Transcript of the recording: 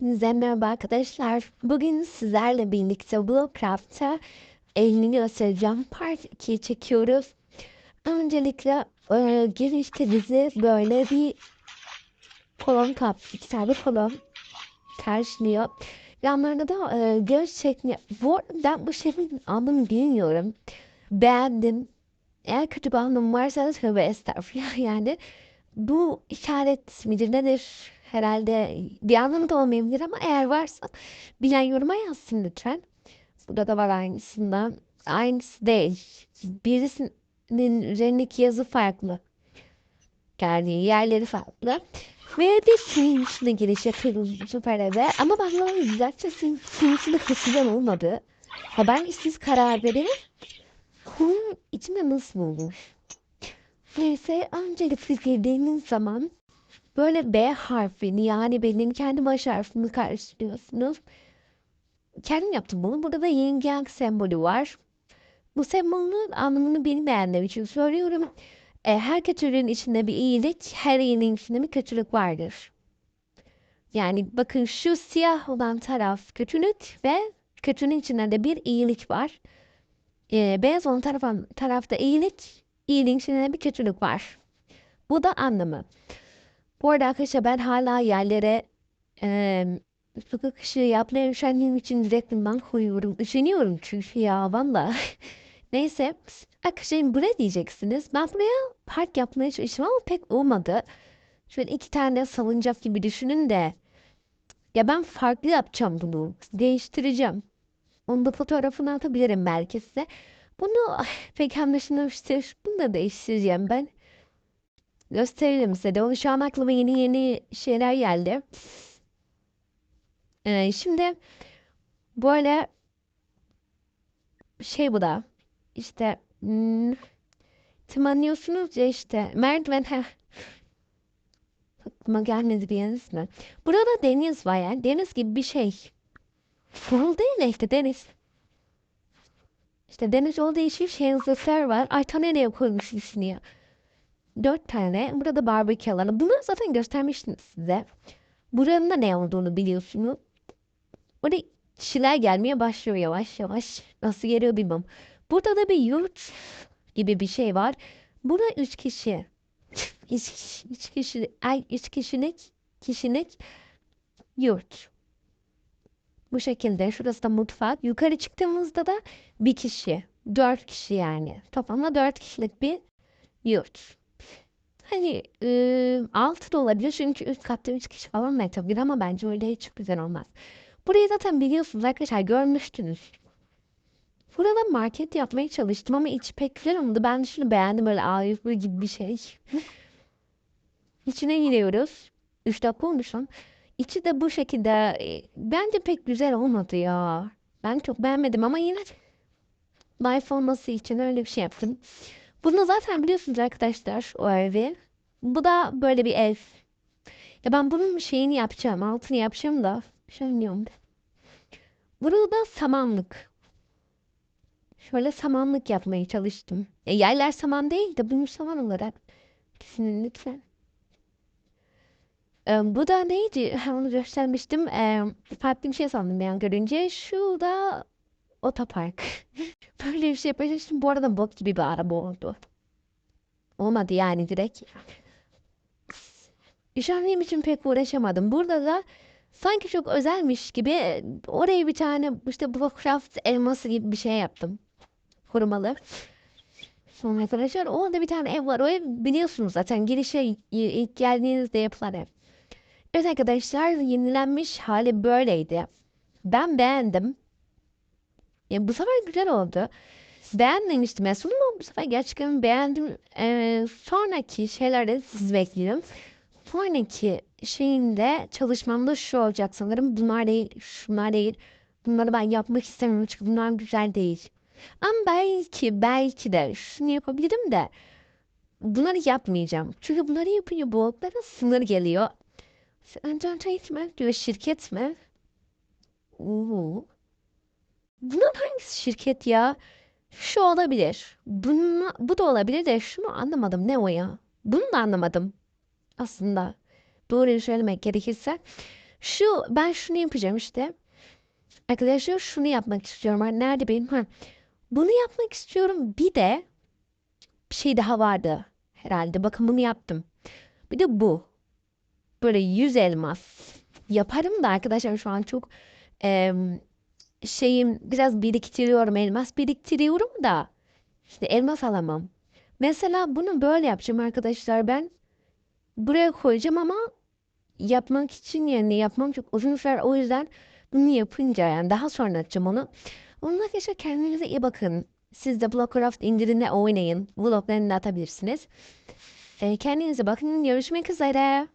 Merhaba arkadaşlar. Bugün sizlerle birlikte Blowcraft'ta elini göstereceğim. Part 2 çekiyoruz. Öncelikle e, girişte bizi böyle bir kolon kap, iki tane kolon karşılıyor. Yanlarında da e, göz şekli. Bu arada bu şeklin anlamını bilmiyorum. Beğendim. Eğer kötü bir anlamı varsa tövbe estağfurullah yani. Bu işaret midir nedir? Herhalde bir anlamı da olmayabilir ama eğer varsa bilen yoruma yazsın lütfen. Burada da var aynısından. Aynısı değil. Birisinin üzerindeki yazı farklı. Geldiği yerleri farklı. Ve bir içine giriş yapıyoruz süper eve. Ama bunu güzelce içinde kısıdan olmadı. Ha ben siz karar verin. Suyun içinde nasıl olur? Neyse öncelikle girdiğiniz zaman böyle B harfini yani benim kendi baş harfimi karşılıyorsunuz. Kendim yaptım bunu. Burada da yin yang sembolü var. Bu sembolün anlamını bilmeyenler için söylüyorum. E, her kötülüğün içinde bir iyilik, her iyiliğin içinde bir kötülük vardır. Yani bakın şu siyah olan taraf kötülük ve kötülüğün içinde de bir iyilik var. E, beyaz olan taraf, tarafta iyilik, iyiliğin içinde de bir kötülük var. Bu da anlamı. Bu arada arkadaşlar ben hala yerlere e, sokak ışığı yapmaya üşendiğim için direkt ben koyuyorum. Üşeniyorum çünkü ya valla. Neyse arkadaşlar buraya diyeceksiniz. Ben buraya park yapmaya çalıştım ama pek olmadı. Şöyle iki tane salıncak gibi düşünün de. Ya ben farklı yapacağım bunu. Değiştireceğim. Onu da fotoğrafını atabilirim belki size. Bunu pek anlaşılmıştır. Bunu da değiştireceğim ben. Gösteririm size de. Onu şu aklıma yeni yeni şeyler geldi. Ee, şimdi böyle şey bu da işte hmm, tırmanıyorsunuz ya işte merdiven heh. aklıma gelmedi bir mi? Burada deniz var yani deniz gibi bir şey. Full değil işte deniz. İşte deniz olduğu için şehir var. Ay ta nereye koymuş ismini ya. 4 tane. Burada barbekü alanı. Bunları zaten göstermiştim size. Buranın da ne olduğunu biliyorsunuz. Orada kişiler gelmeye başlıyor yavaş yavaş. Nasıl geliyor bilmem. Burada da bir yurt gibi bir şey var. Burada 3 kişi. 3 kişi, kişi, ay, 3 kişilik, kişilik yurt. Bu şekilde. Şurası da mutfak. Yukarı çıktığımızda da bir kişi. Dört kişi yani. Toplamda dört kişilik bir yurt. Hani e, altı da olabilir çünkü üst katta üç kişi falan yatabilir ama bence öyle hiç güzel olmaz. Burayı zaten biliyorsunuz arkadaşlar görmüştünüz. Burada market yapmaya çalıştım ama içi pek güzel olmadı. Ben şunu beğendim böyle A101 gibi bir şey. İçine giriyoruz. 3 dakika olmuşum. İçi de bu şekilde e, bence pek güzel olmadı ya. Ben çok beğenmedim ama yine life olması için öyle bir şey yaptım. Bunu zaten biliyorsunuz arkadaşlar o evi. Bu da böyle bir ev. Ya ben bunun şeyini yapacağım. Altını yapacağım da. Şöyle Burada samanlık. Şöyle samanlık yapmaya çalıştım. E, yerler saman değil de bunu saman olarak düşünün lütfen. E, bu da neydi? Onu göstermiştim. E, farklı bir şey sandım yani görünce. Şu da otopark. Böyle bir şey yapacağım. Bu arada bok gibi bir araba oldu. Olmadı yani direkt. İşaretlediğim için pek uğraşamadım. Burada da sanki çok özelmiş gibi oraya bir tane işte Blockcraft elması gibi bir şey yaptım. Korumalı. Sonra arkadaşlar orada bir tane ev var. O ev biliyorsunuz zaten girişe ilk geldiğinizde yapılan ev. Evet arkadaşlar yenilenmiş hali böyleydi. Ben beğendim. Ya bu sefer güzel oldu. Beğenmemiştim aslında ama bu sefer gerçekten beğendim. Ee, sonraki şeylerde sizi bekliyorum. Sonraki şeyinde çalışmamda şu olacak sanırım. Bunlar değil, şunlar değil. Bunları ben yapmak istemiyorum çünkü bunlar güzel değil. Ama belki, belki de şunu yapabilirim de bunları yapmayacağım. Çünkü bunları yapınca bu sınır geliyor. Entertainment mi? Diyor şirket mi? Oo. Bunun hangisi şirket ya? Şu olabilir. Bunu, bu da olabilir de şunu anlamadım. Ne o ya? Bunu da anlamadım. Aslında doğruyu söylemek gerekirse. Şu ben şunu yapacağım işte. Arkadaşlar şunu yapmak istiyorum. Ha, Nerede benim? Ha. Bunu yapmak istiyorum. Bir de bir şey daha vardı herhalde. Bakın bunu yaptım. Bir de bu. Böyle 100 elmas. Yaparım da arkadaşlar şu an çok em, şeyim biraz biriktiriyorum. Elmas biriktiriyorum da işte elmas alamam. Mesela bunu böyle yapacağım arkadaşlar ben. Buraya koyacağım ama yapmak için yani yapmam çok uzun sürer. O yüzden bunu yapınca yani daha sonra açacağım onu. Onun arkadaşlar kendinize iyi bakın. Siz de Blockcraft indirimle oynayın. Vloglarını da atabilirsiniz. Ee, kendinize bakın. Görüşmek üzere.